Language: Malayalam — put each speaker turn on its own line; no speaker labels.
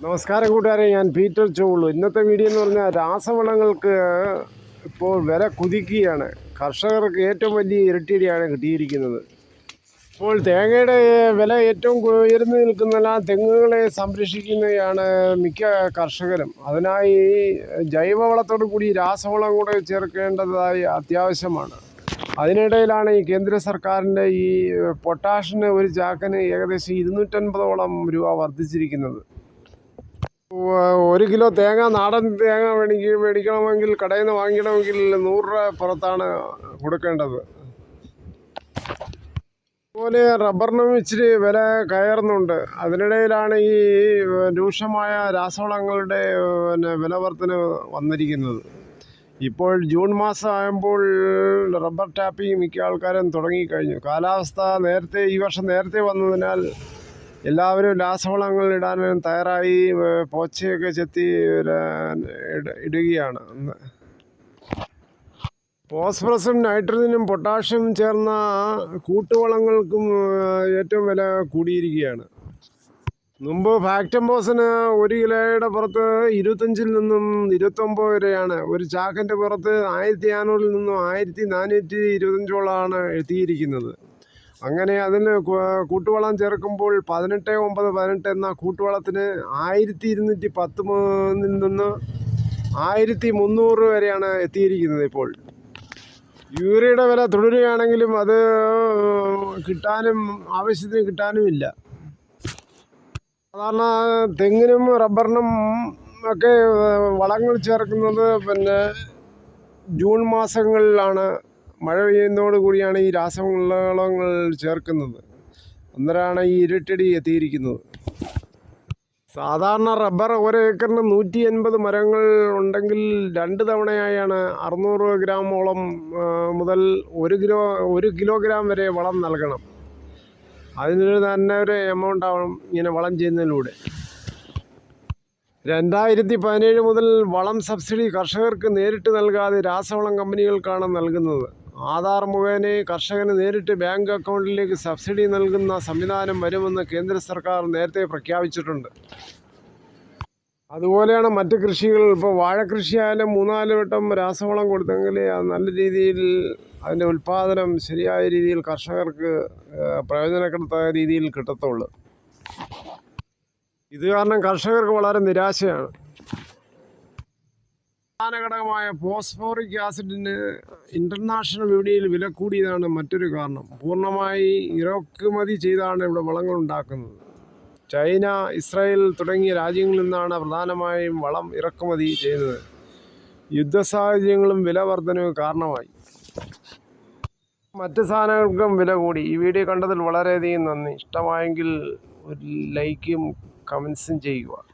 നമസ്കാരം കൂട്ടുകാരെ ഞാൻ പീറ്റർ ചോളു ഇന്നത്തെ വീഡിയോ എന്ന് പറഞ്ഞാൽ രാസവളങ്ങൾക്ക് ഇപ്പോൾ വില കുതിക്കുകയാണ്. കർഷകർക്ക് ഏറ്റവും വലിയ ഇരട്ടിടിയാണ് കിട്ടിയിരിക്കുന്നത്. ഇപ്പോൾ തേങ്ങയുടെ വില ഏറ്റവും ഉയർന്നു നിൽക്കുന്ന തെങ്ങുകളെ സംരക്ഷിക്കുന്നതാണ് മിക്ക കർഷകരും. അതിനായി ജൈവവളത്തോടു കൂടി രാസവളം കൂടെ ചേർക്കേണ്ടതായി അത്യാവശ്യമാണ്. അതിനിടയിലാണ് ഈ കേന്ദ്ര സർക്കാരിന്റെ ഈ പൊട്ടാഷിന് ഒരു ചാക്കിന് ഏകദേശം ഇരുന്നൂറ്റൻപതോളം രൂപ വർദ്ധിച്ചിരിക്കുന്നത്. ഒരു കിലോ തേങ്ങ നാടൻ തേങ്ങ മേടിക്ക മേടിക്കണമെങ്കിൽ കടയിൽ നിന്ന് വാങ്ങിക്കണമെങ്കിൽ നൂറ് രൂപ പുറത്താണ് കൊടുക്കേണ്ടത്. അതുപോലെ റബ്ബറിനും ഇച്ചിരി വില കയറുന്നുണ്ട്. അതിനിടയിലാണ് ഈ രൂക്ഷമായ രാസവളങ്ങളുടെ പിന്നെ വില വർധന വന്നിരിക്കുന്നത്. ഇപ്പോൾ ജൂൺ മാസം ആകുമ്പോൾ റബ്ബർ ടാപ്പിംഗ് മിക്ക ആൾക്കാരും തുടങ്ങിക്കഴിഞ്ഞു. കാലാവസ്ഥ നേരത്തെ ഈ വർഷം നേരത്തെ വന്നതിനാൽ എല്ലാവരും രാസവളങ്ങൾ ഇടാൻ തയ്യാറായി പോച്ചയൊക്കെ ചെത്തി ഇടുകയാണ്. ഫോസ്ഫറസും നൈട്രജനും പൊട്ടാഷ്യം ചേർന്ന കൂട്ടുവളങ്ങൾക്കും ഏറ്റവും വില കൂടിയിരിക്കുകയാണ്. മുമ്പ് ഫാക്ടംബോസിന് ഒരു കിലോയുടെ പുറത്ത് ഇരുപത്തഞ്ചിൽ നിന്നും ഇരുപത്തൊമ്പത് വരെയാണ്. ഒരു ചാക്കിന്റെ പുറത്ത് ആയിരത്തി അഞ്ഞൂറിൽ നിന്നും ആയിരത്തി നാനൂറ്റി ഇരുപത്തഞ്ചോളമാണ് എത്തിയിരിക്കുന്നത്. അങ്ങനെ അതിന് കൂട്ടുവളം ചേർക്കുമ്പോൾ പതിനെട്ട് ഒമ്പത് പതിനെട്ട് എന്ന കൂട്ടുവളത്തിന് ആയിരത്തി ഇരുന്നൂറ്റി പത്ത് നിന്ന് ആയിരത്തി മുന്നൂറ് വരെയാണ് എത്തിയിരിക്കുന്നത് ഇപ്പോൾ. യൂറിയയുടെ വില തുടരുകയാണെങ്കിലും അത് കിട്ടാനും ആവശ്യത്തിന് കിട്ടാനും ഇല്ല സാധാരണ തെങ്ങിനും റബ്ബറിനും ഒക്കെ വളങ്ങൾ ചേർക്കുന്നത് പിന്നെ ജൂൺ മാസങ്ങളിലാണ് മഴ പെയ്യുന്നതോട് കൂടിയാണ് ഈ രാസവളങ്ങൾ ചേർക്കുന്നത്. അന്നേരമാണ് ഈ ഇരട്ടടി എത്തിയിരിക്കുന്നത്. സാധാരണ റബ്ബർ ഒരു ഏക്കറിന് നൂറ്റി എൺപത് മരങ്ങൾ ഉണ്ടെങ്കിൽ രണ്ട് തവണയായാണ് അറുന്നൂറ് ഗ്രാമോളം മുതൽ ഒരു കിലോ ഒരു കിലോഗ്രാം വരെ വളം നൽകണം. അതിനൊരു തന്നെ ഒരു എമൗണ്ട് ആവണം ഇങ്ങനെ വളം ചെയ്യുന്നതിലൂടെ. രണ്ടായിരത്തി പതിനേഴ് മുതൽ വളം സബ്സിഡി കർഷകർക്ക് നേരിട്ട് നൽകാതെ രാസവളം കമ്പനികൾക്കാണ് നൽകുന്നത്. ആധാർ മുഖേന കർഷകന് നേരിട്ട് ബാങ്ക് അക്കൗണ്ടിലേക്ക് സബ്സിഡി നൽകുന്ന സംവിധാനം വരുമെന്ന് കേന്ദ്ര സർക്കാർ നേരത്തെ പ്രഖ്യാപിച്ചിട്ടുണ്ട്. അതുപോലെയാണ് മറ്റ് കൃഷികൾ. ഇപ്പോൾ വാഴക്കൃഷി ആയാലും മൂന്നാൽ വട്ടം രാസവളം കൊടുത്തെങ്കിൽ നല്ല രീതിയിൽ അതിന്റെ ഉൽപ്പാദനം ശരിയായ രീതിയിൽ കർഷകർക്ക് പ്രയോജനപ്പെടുത്താത്ത രീതിയിൽ കിട്ടത്തുള്ളൂ. ഇത് കാരണം കർഷകർക്ക് വളരെ നിരാശയാണ്. പ്രധാന ഘടകമായ ഫോസ്ഫോറിക് ആസിഡിന് ഇന്റർനാഷണൽ വിപണിയിൽ വില കൂടിയതാണ് മറ്റൊരു കാരണം. പൂർണമായി ഇറക്കുമതി ചെയ്താണ് ഇവിടെ വളങ്ങൾ ഉണ്ടാക്കുന്നത്. ചൈന ഇസ്രായേൽ തുടങ്ങിയ രാജ്യങ്ങളിൽ നിന്നാണ് പ്രധാനമായും വളം ഇറക്കുമതി ചെയ്യുന്നത് യുദ്ധ സാഹചര്യങ്ങളും വില വർധനവും കാരണമായി. മറ്റ് സാധനങ്ങൾക്കും വില കൂടി. ഈ വീഡിയോ കണ്ടതിൽ വളരെയധികം നന്ദി. ഇഷ്ടമായെങ്കിൽ ഒരു ലൈക്കും കമൻസും ചെയ്യുക.